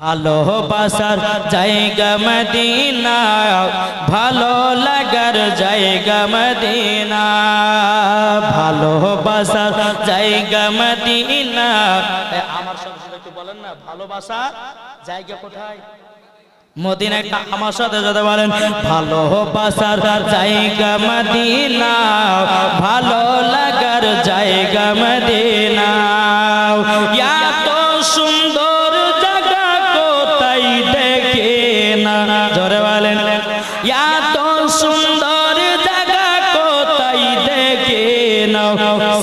ভালোবাসার জায়গা মদিনা, ভালো লাগার জায়গা মদিনা ভালোবাসার জায়গা মদিনা। আমার সাথে সাথে একটু বলেন না ভালোবাসা জায়গা কোথায়? আমার সাথে সাথে বলেন ভালোবাসার জায়গা মদিনা, ভালো লাগার জায়গা মদিনা। সুন্দর জায়গা কোথায় দেখে না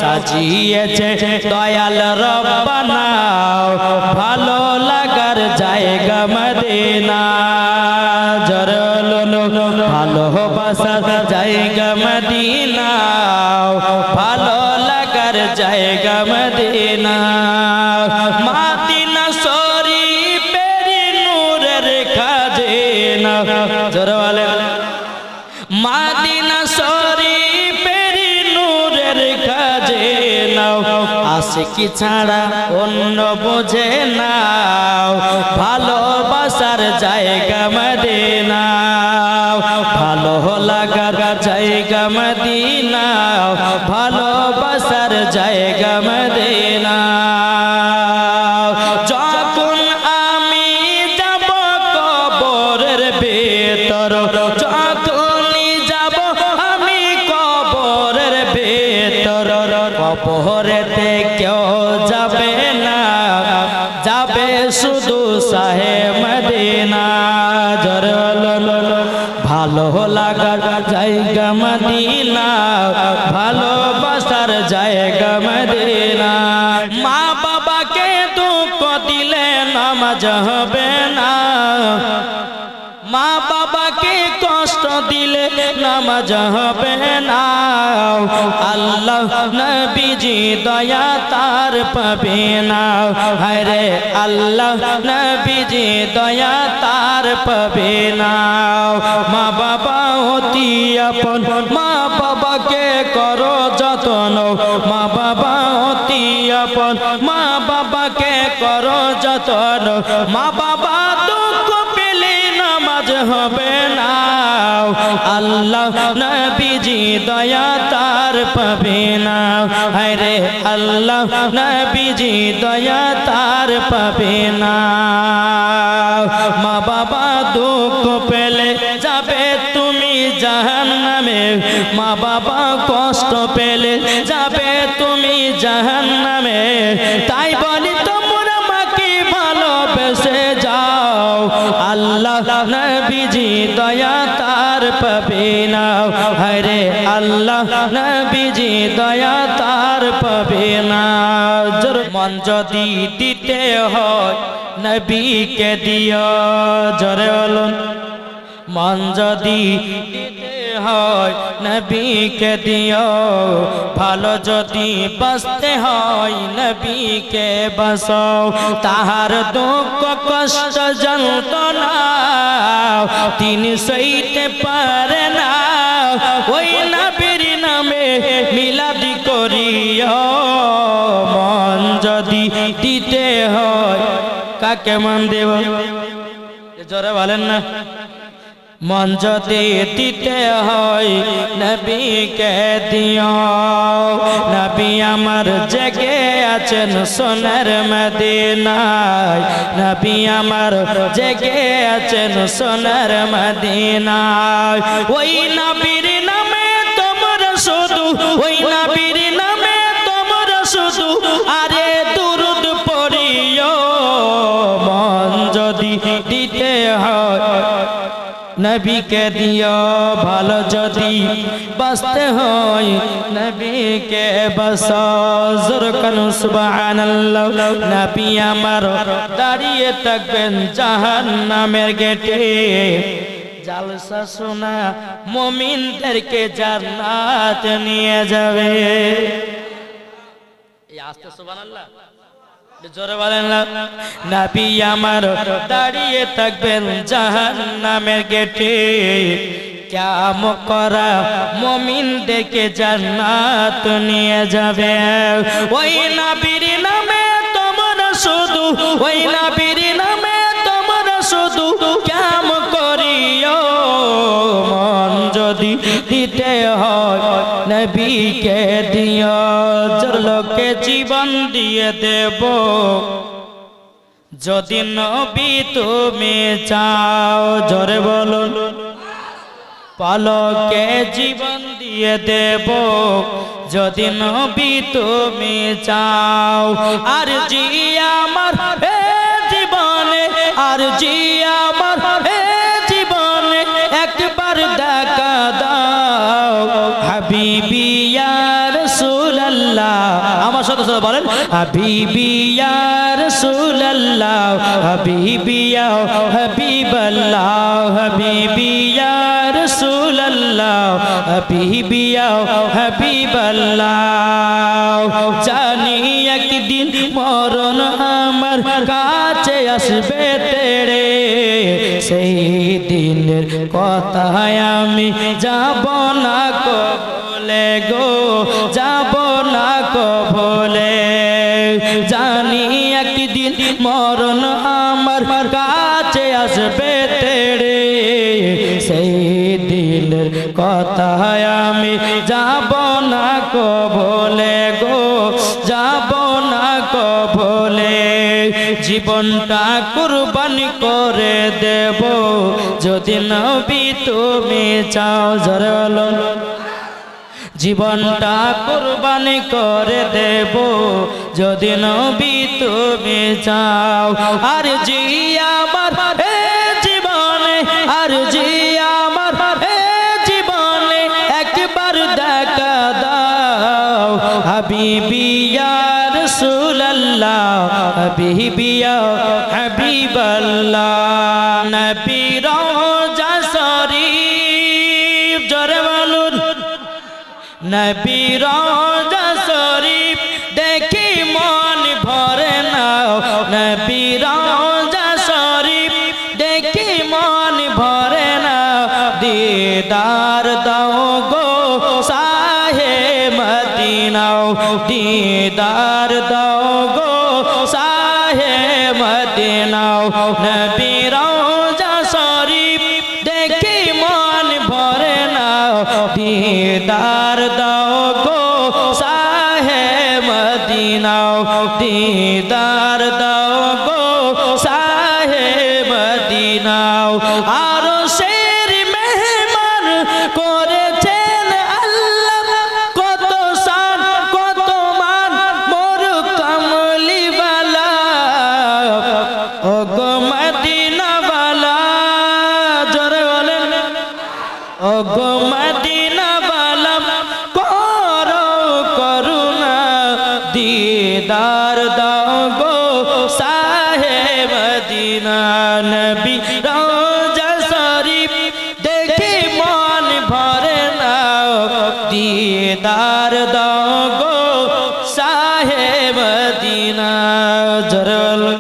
সাজিয়েছে দয়াল রব্বানা ভালো লাগার জায়গা মদিনা। জরলন ভালোবাসার জায়গা মদিনা। ভালো লাগার জায়গা মদিনা। মাদিনা শরীফের নূরের খাজেনা। জোরে বলেন মাদিনা শরীফের নূরের কাজে নাও। আশিকি ছাড়া অন্য বোঝে নাও। ভালোবাসার জায়গা মদিনা ভালো লাগার জায়গা মদিনা ভালোবাসার কবরেতে কেউ যাবে না, যাবে শুধু সাহে মদিনা। জরল ভালো লাগার জায়গা মদিনা ভালোবাসার জায়গা মদিনা। মা বাবাকে দুঃখ দিলে নামাজ হবে না। মা বাবাকে কষ্ট দিলে নামাজ হবে না। আল্লাহ নবীজি দয়া তার পাবে না। হরে আল্লাহ নবীজি দয়া তার পাবে না। মা বাবা অতি আপন, মা বাবাকে করো যতন। মা বাবা অতি আপন, মা বাবাকে করো যতন। মা বাবা দুঃখ পেলে নামাজ হবে না। আল্লাহ নবীজি দয়া তার পাবে না। হরে আল্লাহ, নবীজি দয়া তার পাবে না। মা বাবা দুঃখ পেলে যাবে তুমি জাহান্নামে। মা বাবা কষ্ট পেলে যাবে তুমি জাহান্নামে। তাই বলি তোমরা মাকে ভালোবেসে যাও। আল্লাহ, নবীজি দয়া পাবে না। হরে আল্লাহ, নবীজি দয়া তার পাবে না। মন যদি দিতে হয়, নবীকে দিও। জরে মন যদি হয়, নবীকে দিও। ভালো যদি বাঁচতে হয়, নবীকে বাসাও তাহার দুঃখ, কষ্ট, যন্ত্রণা তিনি সইতে পারে না। ওই নবীর নামে মিলাদি করিও। মন যদি দিতে হয়, কাকে মন দেব? জোরে বলেন না। মন যদি দিতে হয়, নবীকে দিও। নবী আমার জেগে আছেন সোনার মদিনায়। নবী আমার জেগে আছেন সোনার মদিনায়। ওই নবীর নামে তোমরা শুধু, ওই নবীর নামে তোমরা শুধু, আরে দুরুদ পড়িও। মন যদি দিতে নবীকে দিও ভালো যদি বাঁচতে হয় নবীকে বসরকন সুবহানাল্লাহ। নবী আমার দাঁড়িয়ে থাকবেন জাহান্নামের গেটে। জালসা শোনা মমিনদেরকে জান্নাত নিয়ে যাবে। এই আস্তে, সুবহানাল্লাহ। জোরে বলেন নাবি আমার দাঁড়িয়ে থাকবেন জাহান নামের গেটে। ক্যাম করা মমিন দেখে জান্নাত নিয়ে যাবে। ওই নাবির নামে তোমার শুধু, ওই নাবির নামে তোমার শুধু কাম করিও। মন যদি দিতে হয়, নবীকে দিয় জোর লোকে জীবন দিয়ে দেব। যদি নবী তুমি চাও, জোরে বলুন। পালকে জীবন দিয়ে দেব। যদি নবী তুমি চাও, আর জি আমার হে জীবনে, আর জি আমার হে জীবনে, একবার দেখা সাথে বলেন, হাবিবি ইয়া রাসূলুল্লাহ, হাবিবি ইয়া, হাবিবাল্লাহ, হাবিবি ইয়া রাসূলুল্লাহ হাবিবাল্লাহ। জানি একদিন মরণ আমার কাছে আসবে তেড়ে সেই দিনের কথায় আমি যাব না কবলে গো। আসবে তেড়ে, সেই দিনের কথায় আমি যাব না কবলে গো, যাব না কবলে জীবনটা কুরবানি করে দেব, যদি নবী তুমি চাও জরল জীবনটা কুরবানি করে দেব, যদি নবী তুমি চাও। আর জি দাও রসুল্লাহ রাসূলুল্লাহ হাবিবি ইয়া হাবিবাল্লাহ। নবী রওজা শরীফ জোরে বলুন। নবী রওজা দিদার দাও গো সাহে মদিনাও নবী রওজা শরীফ দেখি মন ভরে না দিদার দাও গো সাহে মদিনাও দিদার দাও সাহে মদিনা নবী রওজা